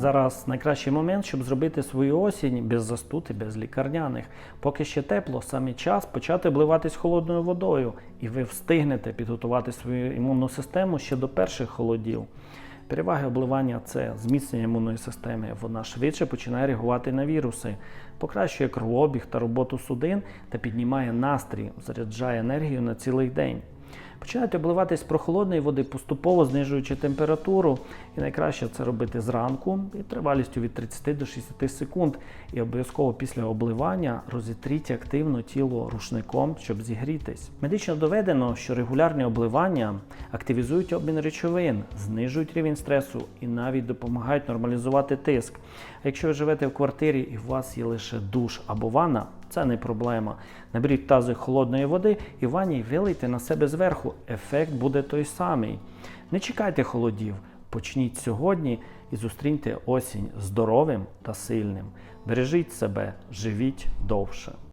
Зараз найкращий момент, щоб зробити свою осінь без застути, без лікарняних. Поки ще тепло, саме час почати обливатись холодною водою, і ви встигнете підготувати свою імунну систему ще до перших холодів. Переваги обливання це зміцнення імунної системи. Вона швидше починає реагувати на віруси, покращує кровообіг та роботу судин та піднімає настрій, заряджає енергію на цілий день. Починайте обливатись прохолодної води, поступово знижуючи температуру. І найкраще це робити зранку і тривалістю від 30 до 60 секунд. І обов'язково після обливання розітріть активно тіло рушником, щоб зігрітись. Медично доведено, що регулярні обливання активізують обмін речовин, знижують рівень стресу і навіть допомагають нормалізувати тиск. А якщо ви живете в квартирі і у вас є лише душ або ванна, це не проблема. Наберіть тазик холодної води і в ванні вилийте на себе зверху. Ефект буде той самий. Не чекайте холодів. Почніть сьогодні і зустріньте осінь здоровим та сильним. Бережіть себе, живіть довше.